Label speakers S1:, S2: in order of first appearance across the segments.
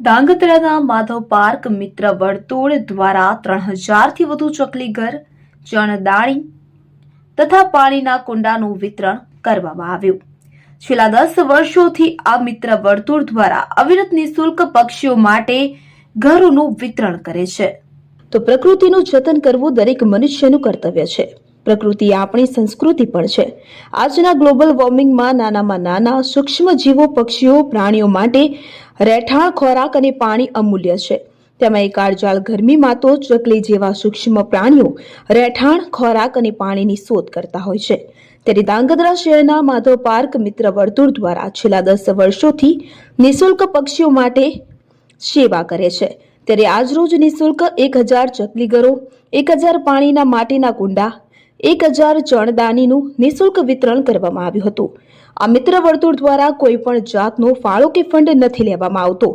S1: ધાંગધ્રાના Madhav park મિત્ર વર્તુળ દ્વારા ત્રણ હજારથી વધુ ચકલી ઘર, ચણદાણી તથા પાણીના કુંડાનું વિતરણ કરવામાં આવ્યું. છેલ્લા દસ વર્ષોથી આ મિત્ર વર્તુળ દ્વારા અવિરત નિઃશુલ્ક પક્ષીઓ માટે ઘરોનું વિતરણ કરે છે. તો પ્રકૃતિનું જતન કરવું દરેક મનુષ્યનું કર્તવ્ય છે. પ્રકૃતિ આપણી સંસ્કૃતિ પણ છે. આજના ગ્લોબલ વોર્મિંગમાં નાનામાં નાના સૂક્ષ્મ જીવો, પક્ષીઓ, પ્રાણીઓ માટે રહેઠાણ, ખોરાક અને પાણી અમૂલ્ય છે. તેમાં એક કાળજાળ ગરમીમાં તો ચકલી જેવા સૂક્ષ્મ પ્રાણીઓ રહેઠાણ, ખોરાક અને પાણીની શોધ કરતા હોય છે. ત્યારે ધાંગધ્રા શહેરના માધવ પાર્ક મિત્ર વર્તુળ દ્વારા છેલ્લા દસ વર્ષોથી નિઃશુલ્ક પક્ષીઓ માટે સેવા કરે છે. ત્યારે આજરોજ નિઃશુલ્ક એક હજાર ચકલી ઘરો એક હજાર પાણીના માટીના કુંડા એક હજાર ચણદાનીનું નિઃશુલ્ક વિતરણ કરવામાં આવ્યું હતું. આ મિત્ર વર્તુળ દ્વારા કોઈ પણ જાતનો ફાળો કે ફંડ નથી લેવામાં આવતો.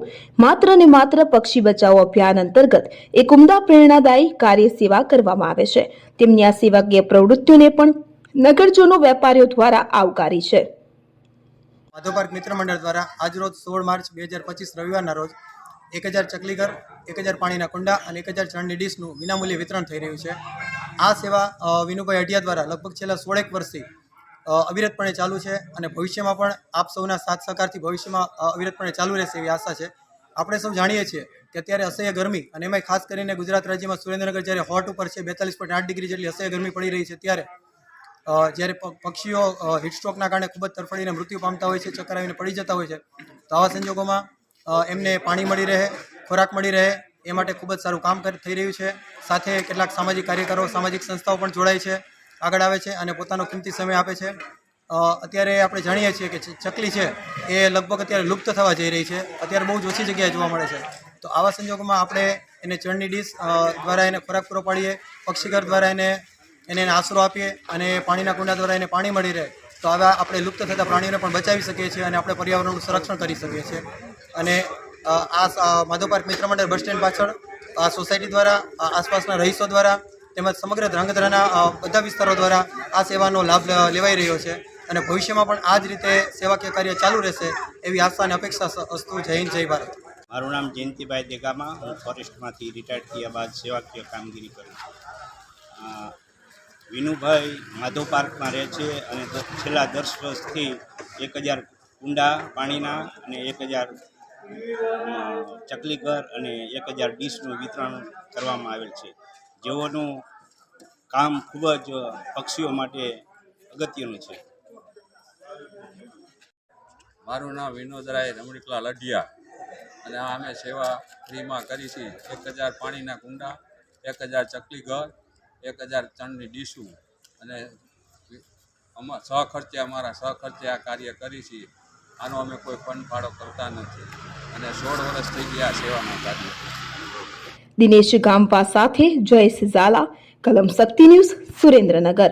S1: માત્ર ને માત્ર પક્ષી બચાવો અભિયાન અંતર્ગત એક ઉમદા પ્રેરણાદાયી કાર્ય સેવા કરવામાં આવે છે. તેમની આ સેવાકીય પ્રવૃત્તિઓને પણ નગરજનો વેપારીઓ દ્વારા આવકારી છે.
S2: માધવ પાર્ક મિત્ર મંડળ દ્વારા આજરોજ સોળ માર્ચ બે હજાર પચીસ રવિવારના રોજ એક હજાર ચકલીઘર, એક હજાર પાણીના કુંડા અને એક હજાર ચણની ડીશનું વિનામૂલ્યે વિતરણ થઈ રહ્યું છે. આ સેવા વિનુભાઈ અઢિયા દ્વારા લગભગ છેલ્લા સોળેક વર્ષથી અવિરતપણે ચાલુ છે અને ભવિષ્યમાં પણ આપ સૌના સાથ સહકારથી ભવિષ્યમાં અવિરતપણે ચાલુ રહેશે એવી આશા છે. આપણે સૌ જાણીએ છીએ કે અત્યારે અસહ્ય ગરમી અને એમાં ખાસ કરીને ગુજરાત રાજ્યમાં સુરેન્દ્રનગર જ્યારે હોટ ઉપર છે, બેતાલીસ પોઈન્ટ આઠ ડિગ્રી જેટલી અસહ્ય ગરમી પડી રહી છે ત્યારે જ્યારે પક્ષીઓ હીટસ્ટ્રોકના કારણે ખૂબ જ તરફડીને મૃત્યુ પામતા હોય છે, ચક્કર આવીને પડી જતા હોય છે. તો આવા સંજોગોમાં એમને પાણી મળી રહે, ખોરાક મળી રહે એ માટે ખૂબ જ સારું કામ થઈ રહ્યું છે. સાથે કેટલાક સામાજિક કાર્યકરો, સામાજિક સંસ્થાઓ પણ જોડાય છે, આગળ આવે છે અને પોતાનો કિંમતી સમય આપે છે. અત્યારે આપણે જાણીએ છીએ કે ચકલી છે, એ લગભગ અત્યારે લુપ્ત થવા જઈ રહી છે. અત્યારે બહુ જ ઓછી જગ્યાએ જોવા મળે છે. તો આવા સંજોગોમાં આપણે એને ચણની ડીશ દ્વારા એને ખોરાક પૂરો પાડીએ, પક્ષીઘર દ્વારા એને એને આશરો આપીએ અને પાણીના કુંડા દ્વારા એને પાણી મળી રહે. તો આવા આપણે લુપ્ત થતા પ્રાણીઓને પણ બચાવી શકીએ છીએ અને આપણે પર્યાવરણનું સંરક્ષણ કરી શકીએ છીએ. અને આ સ- માધવ પાર્ક મિત્ર મંડળ બસ સ્ટેન્ડ પાછળ સોસાયટી દ્વારા આસપાસના રહીશો દ્વારા, તેમજ સમગ્ર ધ્રાંગધ્રાના બધા વિસ્તારો દ્વારા આ સેવાનો લાભ લેવાઈ રહ્યો છે. અને ભવિષ્યમાં પણ આ જ રીતે સેવાકીય કાર્ય ચાલુ રહેશે એવી આશા અને અપેક્ષા અસ્તુ જય હિન્દ, જય ભારત.
S3: મારું નામ જયંતિભાઈ દેગામા, હું ફોરેસ્ટમાંથી રિટાયર્ડ થયા બાદ સેવાકીય કામગીરી કરું છું. વિનુભાઈ માધવ પાર્કમાં રહે છે અને છેલ્લા દસ વર્ષથી એક હજાર કુંડા પાણીના અને એક હજાર ચકલીઘર અને એક હજાર ડીશનું વિતરણ કરવામાં આવેલ છે. જેઓનું કામ ખૂબ જ પક્ષીઓ માટે અગત્યનું છે.
S4: મારું નામ વિનોદરાય રમણીકલાલ અઢિયા અને આ અમે સેવા ફ્રીમાં કરી છે. એક હજાર પાણીના કુંડા, એક હજાર ચકલી ઘર એક હજાર ચણની ડીશું અને અમા સહખર્ચે અમારા સહખર્ચે આ કાર્ય કરી છે. આનો અમે કોઈ ફંડ ફાળો કરતા નથી. અને સોળ વર્ષ થઈ ગયા સેવામાં કાર્ય.
S1: દિનેશ ગામપા સાથે જયેશ ઝાલા, કલમ શક્તિ ન્યૂઝ સુરેન્દ્રનગર.